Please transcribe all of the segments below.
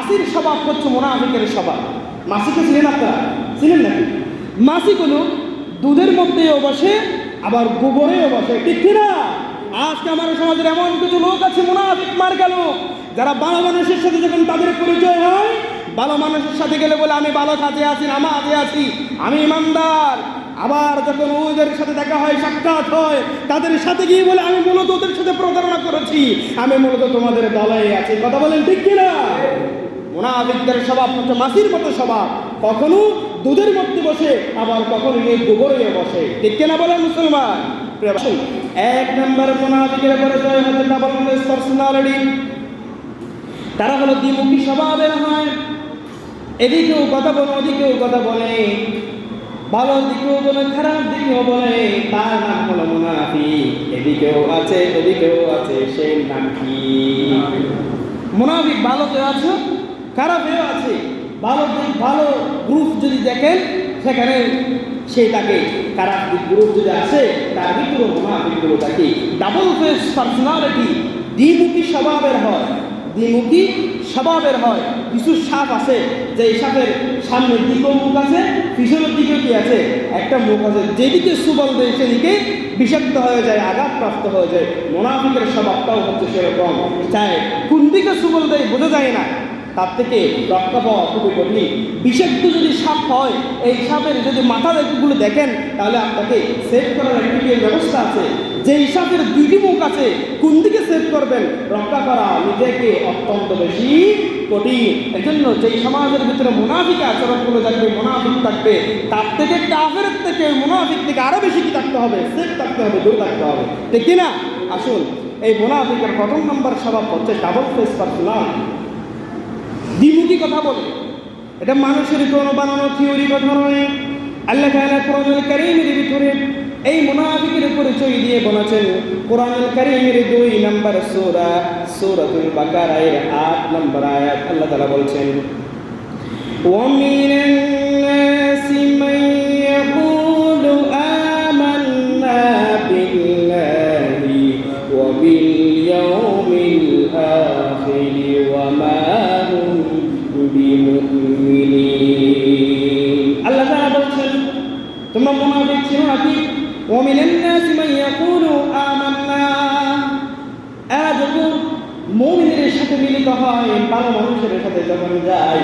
মাসির স্বভাব হচ্ছে মোনাফিকের স্বভাব। মাসিকে ছিলেন আপনারা? ছিলেন নাকি? মাসি কোনো দুধের মধ্যেও বসে, আবার গোবরেও বসে। ঠিক কিনা? আজকে আমার সমাজের এমন কিছু লোক আছে, মোনাফিক মার গেল, যারা ভালো মানুষের সাথে যখন তাদের পরিচয় হয় ভালো মানুষের সাথে গেলে বলে, আমি ভালো কাজে আছি আমার নামাজে আছি, আমি ইমানদার। আবার যখন ওদের সাথে দেখা হয়, সাক্ষাৎ হয়, তাদের সাথে গিয়ে বলে, আমি মূলত ওদের সাথে প্রতারণা করেছি, আমি মূলত তোমাদের দলে আছি। কথা বলেন ঠিক কিনা? মোনাফিকদের স্বভাব, হচ্ছে মাসির মতো স্বভাব। কখনো দুধের মধ্যে বসে, আবার কখনো গিয়ে গোবরে বসে। ঠিক না বলেন মুসলমান? এক নম্বর মোনাফিকের পরিচয় হচ্ছে ডাবল পার্সোনালিটি তারা হলো দ্বিমুখী স্বভাবের হয়। এদিকেও কথা বলে, ওদিকেও কথা বলে। ভালো দিকেও বলে, খারাপ দিকেও বলে। তার নাম হলো মুনাফি এদিকেও আছে, ওদিকেও আছে, সেই নাম কি? মুনাফিক ভালোতেও আছে? খারাপেও আছে, ভালো ভালো গ্রুপ যদি দেখেন, সেখানে সে তাকে খারাপ গ্রুপ যদি আসে, তার ভিতরেও মুনাফিকগুলো তাকে ডাবল ফেস পার্সোনালিটি দ্বিমুখী স্বভাবের হয়, দ্বিমুখী স্বভাবের হয়। কিছু সাপ আছে যে এই সাপের সামনের দিকেও মুখ আছে, পিছনের দিকেও কি আছে? একটা মুখ আছে, যেদিকে সুবল দেয় সেদিকে বিষাক্ত হয়ে যায়, আঘাতপ্রাপ্ত হয়ে যায়। মোনাফিকের স্বভাবটাও হচ্ছে সেরকম। চাই, কোন দিকে সুবল দেয় বোঝা যায় না। তার থেকে রক্ষা পাওয়া খুবই কঠিন। বিষাক্ত যদি সাপ হয়, এই সাপের যদি মাথা গুলো দেখেন, তাহলে আপনাকে সেভ করার একটি ব্যবস্থা আছে? যে সাপের দুইটি মুখ আছে, কোন দিকে সেভ করবেন? রক্ষা করা নিজেকে অত্যন্ত বেশি কঠিন। এই জন্য যেই সমাজের ভিতরে মুনাফিক আচরণগুলো থাকবে, মুনাফিক থাকবে, তার থেকে কাফের থেকে মুনাফিক থেকে আরও বেশি কি থাকতে হবে? সেফ থাকতে হবে, দূর থাকতে হবে। ঠিক কিনা? আসুন, এই মুনাফিকের প্রথম নম্বর স্বভাব হচ্ছে ডাবল ফেস পার্সোনাল দ্বিমুখী কথা বলে এটা মানুষের কোনো বানানো থিওরি কথা নয় আল্লাহ তাআলা কোরআনুল কারীমের ভিতরে এই মুনাফিকের পরিচয় দিয়ে বলেছেন কোরআনুল কারীমের দুই নম্বর সূরা সূরাতুল বাকারার আট নম্বর আয়াত আল্লাহ তাআলা বলছেন ومن الناس من يقول آمنا بالله وباليوم الآخر وما هم بمؤمنين الله تعالى বলছেন তোমরা মুনাফিক ছিল নাকি ومن الناس من يقول آمنا এরা যখন মৌমিনের সাথে মিলিত হয় ভালো মানুষের সাথে যখন যায়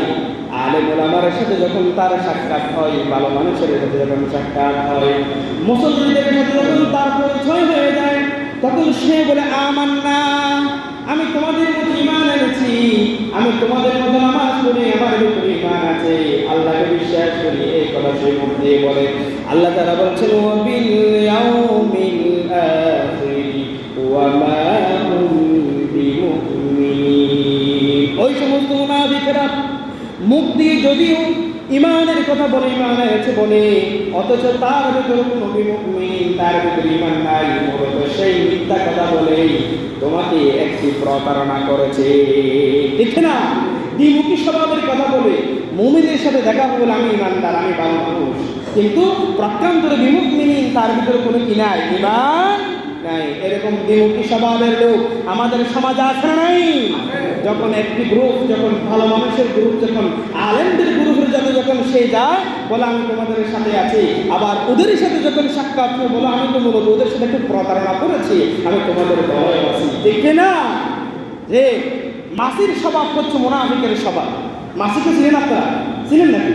আলেম আমার সাথে যখন তার সাক্ষাৎ হয় ভালো মানুষের সাথে যখন সাক্ষাৎ হয় মুসলমানদের সাথে যখন তার পরিচয় হয়ে যায় তখন সে বলে আমার না আমি তোমাদের মতো ইমান এনেছি আমি তোমাদের মতো পড়ি আমার ভিতরে ইমান আছে। আল্লাহকে বিশ্বাস করি, এই কথা সে মুখ দিয়ে বলে আল্লাহ তারা বলছেন ও বিল ইয়াউমিল ওই সমস্ত মুনাফিকরা মুখ যদিও ইমানের কথা বলে ইমান আছে বলে, অথচ তার ভিতরে কোনো বিমুমিন তার ভিতরে ইমান নাই। মূলত সেই মিথ্যা কথা বলেই তোমাকে একটি প্রতারণা করেছে। ঠিক না? দ্বিমুখী স্বভাবের কথা বলে মুমিনের সাথে দেখা বলে আমি ইমানদার, আমি ভালো মানুষ। কিন্তু প্রত্যান্তরে বিমুখ মিনি তার ভিতরে কোনো কি নাই? ইমান নাই। এরকম দ্বিমুখী স্বভাবের লোক আমাদের সমাজে আছে নাই? যখন একটি গ্রুপ যখন ভালো মানুষের গ্রুপ যখন আলেমদের গ্রুপের সাথে যখন সে যায়, বলে আমি তোমাদের সাথে আছি। আবার ওদের সাথে যখন সাক্ষাৎ হয়, বলে আমি তো মূলত ওদের সাথে একটু প্রতারণা করেছি। আমি তোমাদের দলে আছি। দেখে না যে মাসির স্বভাব হচ্ছে মোনাফিকের স্বভাব। মাসিকে ছিলেন আপনারা? ছিলেন নাকি?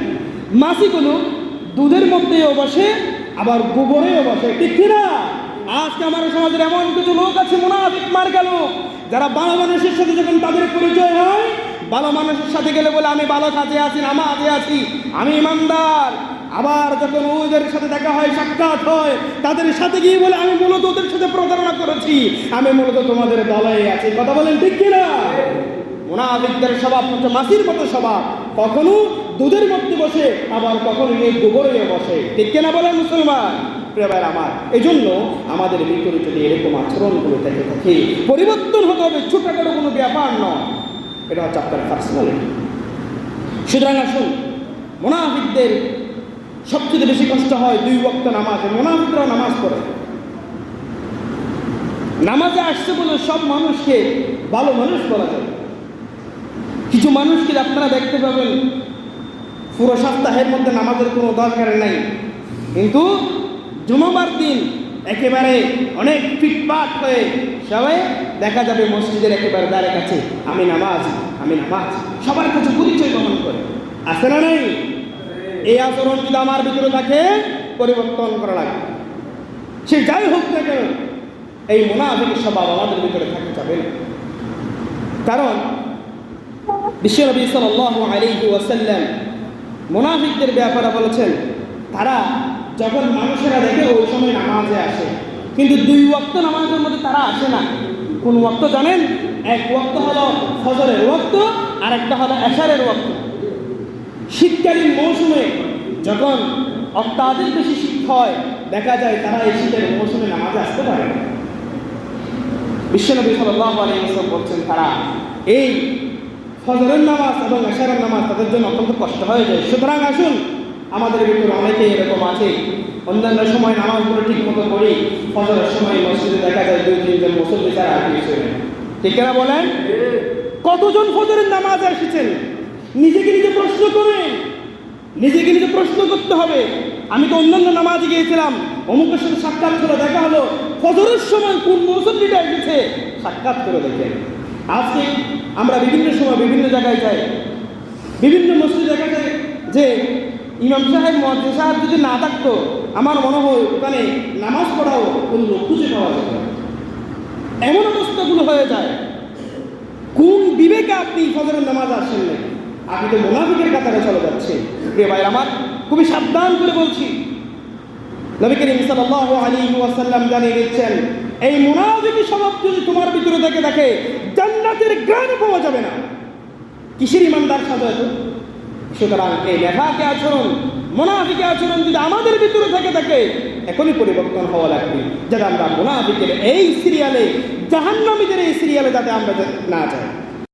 মাসি কোনো দুধের মধ্যেও বসে, আবার গোবরেও বসে। ঠিক কিনা? আজকে আমার সমাজের এমন কিছু লোক আছে, মোনাফিক মার গেল। যারা ভালো মানুষের সাথে যখন তাদের পরিচয় হয় ভালো মানুষের সাথে গেলে বলে, আমি ভালো কাজে আছি নামাজে আছি, আমি ইমানদার। আবার যখন ওদের সাথে দেখা হয়, সাক্ষাৎ হয়, তাদের সাথে গিয়ে বলে, আমি মূলত ওদের সাথে প্রতারণা করেছি। আমি মূলত তোমাদের দলে আছি। কথা বলেন ঠিক কিনা? মোনাফিকদের স্বভাব মাসির মতো স্বভাব। কখনো দুধের মধ্যে বসে, আবার কখনো গিয়ে গোবরে বসে। ঠিক কিনা বলেন মুসলমান? ভাইয়ের আমার এই জন্য আমাদের ভিতরে যদি এরকম আচরণগুলো থেকে থাকে, পরিবর্তন হতে হবে, ছোটখাটো কোনো ব্যাপার নয়। এটা হচ্ছে আপনার পার্সোনালিটি সুতরাং আসুন, মোনাফিকদের সবচেয়ে বেশি কষ্ট হয় দুই বক্ত নামাজে। মোনাফিকরাও নামাজ পড়ে। নামাজে আসছে বলে সব মানুষকে ভালো মানুষ বলা যায়। কিছু মানুষকে আপনারা দেখতে পাবেন, পুরো সপ্তাহের মধ্যে নামাজের কোনো দরকার নাই। কিন্তু জুমাবার দিন একেবারে অনেক ফিটপাট হয়ে সবাই দেখা যাবে মসজিদের একেবারে দ্বারে কাছে, আমি নামাজ আমি নামাজ। সবার কাছে পরিচয় বহন করে। আসে না নেই? এই আচরণ যদি আমার ভিতরে থাকে, পরিবর্তন করা লাগবে। সে যাই হোক না কেন, এই মোনাফিকের স্বভাব আমাদের ভিতরে থাকতে যাবে না। কারণ বিশ্বনবী সাল্লাহ আলাইহি ওয়াসাল্লাম মোনাফিকদের ব্যাপারে বলেছেন, তারা যখন মানুষেরা দেখে ওই সময় নামাজে আসে, কিন্তু দুই ওয়াক্ত নামাজের মধ্যে তারা আসে না। কোন ওয়াক্ত জানেন? এক ওয়াক্ত হলো ফজরের ওয়াক্ত আর একটা হলো এশারের ওয়াক্ত। শীতকালীন মৌসুমে যখন অত্যাধিক বেশি শীত হয়, দেখা যায় তারা এই শীতের মৌসুমে নামাজে আসতে পারে বিশ্বনবী সাল্লাহ আলিয়াল্লাম বলছেন, তারা এই ফজরের নামাজ এবং এশারের নামাজ তাদের জন্য অত্যন্ত কষ্ট হয়ে যায়। সুতরাং আসুন, আমাদের ভিতরে অনেকেই এরকম আছে। অন্যান্য সময় নামাজগুলো ঠিক মতো করি ফজরের সময় মসজিদে দেখা যায় দুই, তিনজন মুসল্লি তারা আর কিছু ঠিক বলেন? কতজন ফজরের নামাজ এসেছেন? নিজেকে নিজে প্রশ্ন করে। নিজেকে নিজে প্রশ্ন করতে হবে। আমি তো অন্যান্য নামাজে গিয়েছিলাম, অমুকের সাথে সাক্ষাৎ করে দেখা হলো, ফজরের সময় কোন মুসল্লিটা এসেছে? সাক্ষাৎ করে দেখে। আজকে আমরা বিভিন্ন সময় বিভিন্ন জায়গায় যাই। বিভিন্ন মসজিদ দেখা যায় যে ইমাম সাহেব মহাজিদ সাহেব যদি না থাকতো, আমার মনে হয় ওখানে নামাজ পড়াও কোনো লোক খুঁজে পাওয়া যেত এমন অবস্থাগুলো হয়ে যায়। কোন বিবেকে আপনি ফজরের নামাজ আসেন না আপনি তো মোনাফিকের কাতারে চলে যাচ্ছেন প্রিয় ভাই আমার, খুবই সাবধান করে বলছি। নবী করিম সাল্লাল্লাহু আলাইহি ওয়াসাল্লাম জানিয়ে দিচ্ছেন, এই মুনাফিকি স্বভাব যদি তোমার ভিতরে থেকে থাকে জান্নাতের জ্ঞান পাওয়া যাবে না। কিসের ইমানদার সাজায় তো? সুতরাং এই লেখাকে আচরণ, মোনাফিকে আচরণ যদি আমাদের ভিতরে থেকে থাকে এখনই পরিবর্তন হওয়া লাগবে। যাতে আমরা মোনাফিকের এই সিরিয়ালে জাহান্নামীদের এই সিরিয়ালে যাতে আমরা না যাই।